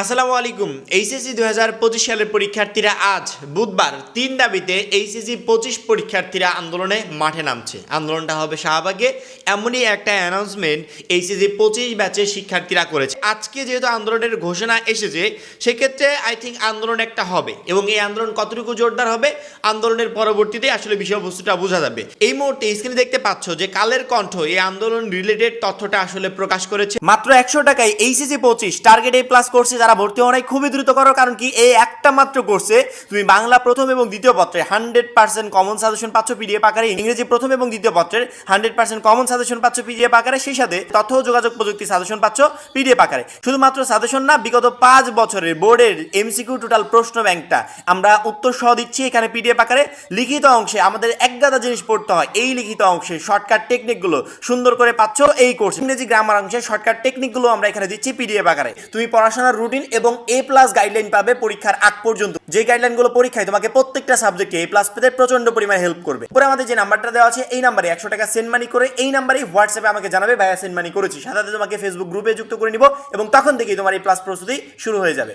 আসসালামু আলাইকুম। এইচএসসি দু হাজার পঁচিশ সালের পরীক্ষার্থীরা আজ বুধবার তিন দাবিতে এইচএসসি পঁচিশ পরীক্ষার্থীরা আন্দোলনে মাঠে নামছে। আন্দোলনটা হবে শাহবাগে। এমনই একটা অ্যানাউন্সমেন্ট এইচএসসি পঁচিশ ব্যাচের শিক্ষার্থীরা করেছে। আজকে যেহেতু আন্দোলনের ঘোষণা এসেছে, সেক্ষেত্রে আই থিঙ্ক আন্দোলন একটা হবে এবং এই আন্দোলন কতটুকু জোরদার হবে আন্দোলনের পরবর্তীতে আসলে বিষয়বস্তুটা বোঝা যাবে। এই মুহূর্তে স্ক্রিনে দেখতে পাচ্ছ যে কালের কণ্ঠ এই আন্দোলন রিলেটেড তথ্যটা আসলে প্রকাশ করেছে। মাত্র একশো টাকায় এইচএসি পঁচিশ টার্গেট প্লাস কোর্সে যারা ভর্তি হওয়া নাই, খুবই দ্রুত করো, কারণ কি এই একটা মাত্র কোর্সে তুমি বাংলা প্রথম এবং দ্বিতীয় পত্রে হান্ড্রেড পার্সেন্ট কমন সাজেশন পাচ্ছ পিডিএফ আকারে, ইংরেজি প্রথম এবং দ্বিতীয় পত্রের হান্ড্রেড পার্সেন্ট কমন সাজেশন পাচ্ছ পিডিএফ আকারে, সেই সাথে তথ্য যোগাযোগ প্রযুক্তি সাজেশন পাচ্ছ পিডিএফ আকারে। শুধুমাত্র সাজেশন না, বিগত পাঁচ বছরের বোর্ডের এমসিকিউ টোটাল প্রশ্ন ব্যাংকটা আমরা উত্তর সহ দিচ্ছি, এখানে পিডিএফ আকারে লিখিত অংশে আমাদের একগাদা জিনিস পড়তে হয়, এই লিখিত অংশে শর্টকাট টেকনিকগুলো সুন্দর করে পাচ্ছ এই কোর্স ইংরেজি গ্রামার অংশে শর্টকাট টেকনিকগুলো আমরা এখানে দিচ্ছি পিডিএফ আকারে। তুমি পড়াশোনার রুটিন এবং এ প্লাস গাইডলাইন পাবে পরীক্ষার আগ পর্যন্ত? যে গাইডলাইনগুলো পরীক্ষায় তোমাকে প্রত্যেকটা সাবজেক্টে এ প্লাস পেতে প্রচণ্ড পরিমাণে হেল্প করবে। পরে আমাদের যে নাম্বারটা দেওয়া আছে, এই নাম্বারে একশো টাকা সেন্ড মানি করে এই নাম্বারে হোয়াটসঅ্যাপে আমাকে জানাবে, ভাইয়া সেন্ড মানি করেছি। সাথে তোমাকে ফেসবুক গ্রুপে যুক্ত করে নিব এবং তখন থেকেই তোমার এই প্লাস প্রস্তুতি শুরু হয়ে যাবে।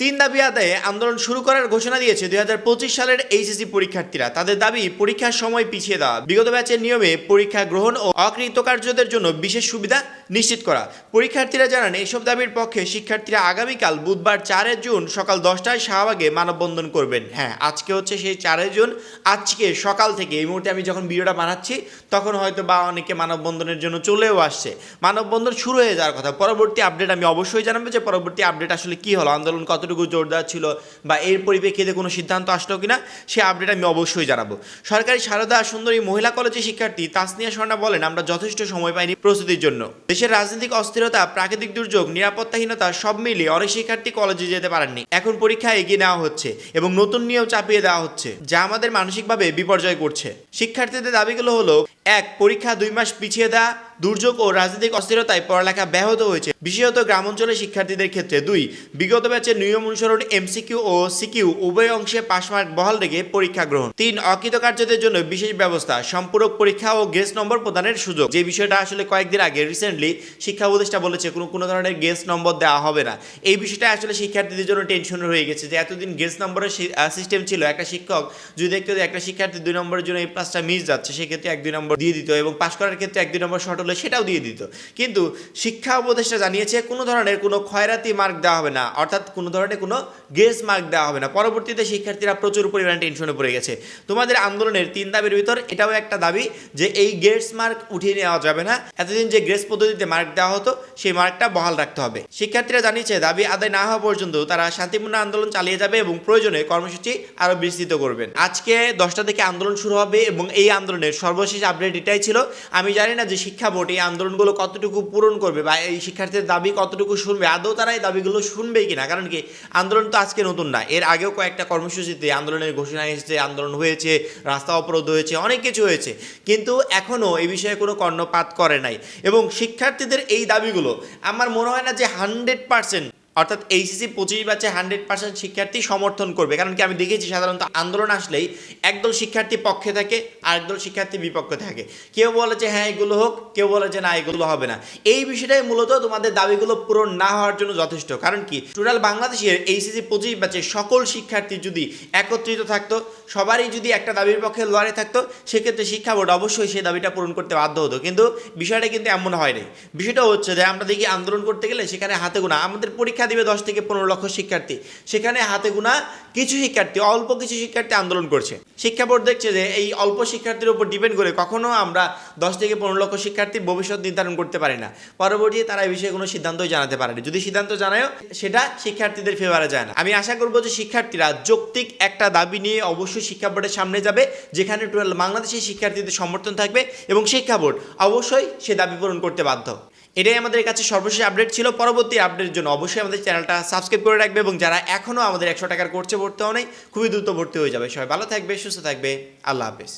তিন দাবি আদায়ে আন্দোলন শুরু করার ঘোষণা দিয়েছে দুই হাজার পঁচিশ সালের এইচএসসি পরীক্ষার্থীরা। তাদের দাবি, পরীক্ষার সময় পিছিয়ে দেওয়া। বিগত ব্যাচের নিয়মে পরীক্ষা গ্রহণ ও অকৃতকার্যদের জন্য বিশেষ সুবিধা নিশ্চিত করা। পরীক্ষার্থীরা জানান এইসব দাবির পক্ষে শিক্ষার্থীরা আগামীকাল বুধবার চারে জুন সকাল দশটায় শাহবাগে মানববন্ধন করবেন। হ্যাঁ আজকে হচ্ছে সেই চারে জুন। আজকে সকাল থেকে এই মুহূর্তে আমি যখন ভিডিওটা বানাচ্ছি, তখন হয়তো বা অনেকে মানববন্ধনের জন্য চলেও আসছে। মানববন্ধন শুরু হয়ে যাওয়ার কথা। পরবর্তী আপডেট আমি অবশ্যই জানাব যে পরবর্তী আপডেট আসলে কি হলো, আন্দোলন কতটুকু জোরদার ছিল বা এর পরিপ্রেক্ষিতে কোনো সিদ্ধান্ত আসলো কিনা, সে আপডেট আমি অবশ্যই জানাব। সরকারি সারদা সুন্দরী মহিলা কলেজের শিক্ষার্থী তাসনিয়া স্বর্ণা বলেন, আমরা যথেষ্ট সময় পাইনি প্রস্তুতির জন্য। দেশের রাজনৈতিক অস্থিরতা, প্রাকৃতিক দুর্যোগ, নিরাপত্তাহীনতা সব মিলিয়ে অনেক শিক্ষার্থী কলেজে যেতে পারেননি। এখন পরীক্ষা এগিয়ে নেওয়া হচ্ছে এবং নতুন নিয়ম চাপিয়ে দেওয়া হচ্ছে, যা আমাদের মানসিকভাবে বিপর্যয় করছে। শিক্ষার্থীদের দাবিগুলো হলো এক পরীক্ষা দুই মাস পিছিয়ে দেওয়া, দুর্যোগ ও রাজনৈতিক অস্থিরতায় পড়ালেখা ব্যাহত হয়েছে। বিশেষত গ্রামাঞ্চলের শিক্ষার্থীদের ক্ষেত্রে দুই, বিগত ব্যাচের নিয়ম অনুসরণ, এমসিকিউ ও সিকিউ উভয় অংশে পাস মার্ক বহাল রেখে পরীক্ষা গ্রহণ। তিন, অকৃতকার্যদের জন্য বিশেষ ব্যবস্থা, সম্পূরক পরীক্ষা ও গেস্ট নম্বর প্রদানের সুযোগ। যে বিষয়টা আসলে কয়েকদিন আগে রিসেন্টলি শিক্ষা উপদেষ্টা বলেছে, কোনো কোনো ধরনের গেস্ট নম্বর দেওয়া হবে না। এই বিষয়টা আসলে শিক্ষার্থীদের জন্য টেনশন হয়ে গেছে যে এতদিন গেস্ট নম্বরের সিস্টেম ছিল। একটা শিক্ষক যদি দেখতে একটা শিক্ষার্থী দুই নম্বরের জন্য এই প্লাসটা মিস যাচ্ছে, সেক্ষেত্রে এক, দুই নম্বর দিয়ে দিত এবং পাশ করার ক্ষেত্রে এক, দুই নম্বর শর্ট হলে সেটাও দিয়ে দিত। কিন্তু শিক্ষা উপদেষ্টা জানিয়েছে কোনো ধরনের কোনো ক্ষয়রাতি মার্ক দেওয়া হবে না। অর্থাৎ কোনো ধরনের কোনো গেস মার্ক দেওয়া হবে না। পরবর্তীতে শিক্ষার্থীরা প্রচুর পরিমাণে টেনশনে পড়ে গেছে। তোমাদের আন্দোলনের তিন দাবির ভিতর এটাও একটা দাবি যে এই গেটস মার্ক উঠিয়ে নেওয়া যাবে না। এতদিন যে গ্রেস পদ্ধতিতে মার্ক দেওয়া হতো, সেই মার্কটা বহাল রাখতে হবে। শিক্ষার্থীরা জানিয়েছে, দাবি আদায় না হওয়া পর্যন্ত তারা শান্তিপূর্ণ আন্দোলন চালিয়ে যাবে এবং প্রয়োজনে কর্মসূচি আরও বিস্তৃত করবেন। আজকে দশটা থেকে আন্দোলন শুরু হবে এবং এই আন্দোলনের সর্বশেষ এটাই ছিল। আমি জানি না যে শিক্ষা বোর্ড এই আন্দোলনগুলো কতটুকু পূরণ করবে বা এই শিক্ষার্থীদের দাবি কতটুকু শুনবে, আদৌ তারা এই দাবিগুলো শুনবেই কিনা? কারণ কি, আন্দোলন তো আজকে নতুন না। এর আগেও কয়েকটা কর্মসূচিতে আন্দোলনের ঘোষণা এসেছে, আন্দোলন হয়েছে, রাস্তা অবরোধ হয়েছে, অনেক কিছু হয়েছে। কিন্তু এখনও এই বিষয়ে কোনো কর্ণপাত করে নাই। এবং শিক্ষার্থীদের এই দাবিগুলো, আমার মনে হয় না যে হান্ড্রেড পার্সেন্ট অর্থাৎ এইচএসসি পঁচিশ ব্যাচে হান্ড্রেড পার্সেন্ট শিক্ষার্থী সমর্থন করবে। কারণ কি আমি দেখেছি সাধারণত আন্দোলন আসলেই একদল শিক্ষার্থী পক্ষে থাকে আর একদল শিক্ষার্থী বিপক্ষে থাকে। কেউ বলে যে হ্যাঁ এগুলো হোক। কেউ বলে যে, না, এগুলো হবে না। এই বিষয়টাই মূলত তোমাদের দাবিগুলো পূরণ না হওয়ার জন্য যথেষ্ট। কারণ কি টোটাল বাংলাদেশের এইচএসসি পঁচিশ ব্যাচে সকল শিক্ষার্থী যদি একত্রিত থাকতো, সবারই যদি একটা দাবির পক্ষে লড়াই থাকতো, সেক্ষেত্রে শিক্ষা বোর্ড অবশ্যই সেই দাবিটা পূরণ করতে বাধ্য হতো। কিন্তু বিষয়টা কিন্তু এমন হয়নি বিষয়টা হচ্ছে যে, আমরা দেখি আন্দোলন করতে গেলে সেখানে হাতে গোনা। আমাদের পরীক্ষা দিবে দশ থেকে পনেরো লক্ষ শিক্ষার্থী। সেখানে হাতে গোনা কিছু শিক্ষার্থী, অল্প কিছু শিক্ষার্থী আন্দোলন করছে। শিক্ষা বোর্ড দেখছে যে এই অল্প শিক্ষার্থীর উপর ডিপেন্ড করে কখনো আমরা দশ থেকে পনেরো লক্ষ শিক্ষার্থীর ভবিষ্যৎ নির্ধারণ করতে পারি না। পরবর্তীতে তারা এই বিষয়ে কোনো সিদ্ধান্তই জানাতে পারেনি যদি সিদ্ধান্ত জানায়ও, সেটা শিক্ষার্থীদের ফেভারে যায় না। আমি আশা করব যে শিক্ষার্থীরা যৌক্তিক একটা দাবি নিয়ে অবশ্যই শিক্ষা বোর্ডের সামনে যাবে, যেখানে টোটাল বাংলাদেশের শিক্ষার্থীদের সমর্থন থাকবে এবং শিক্ষা বোর্ড অবশ্যই সে দাবি পূরণ করতে বাধ্য। এটাই আমাদের কাছে সর্বশেষ আপডেট ছিল। পরবর্তী আপডেটের জন্য অবশ্যই আমাদের চ্যানেলটা সাবস্ক্রাইব করে রাখবে এবং যারা এখনও আমাদের একশো টাকার করছে ভর্তি হওয়া নেই খুবই দ্রুত ভর্তি হয়ে যাবে। সবাই ভালো থাকবে, সুস্থ থাকবে। আল্লাহ হাফেজ।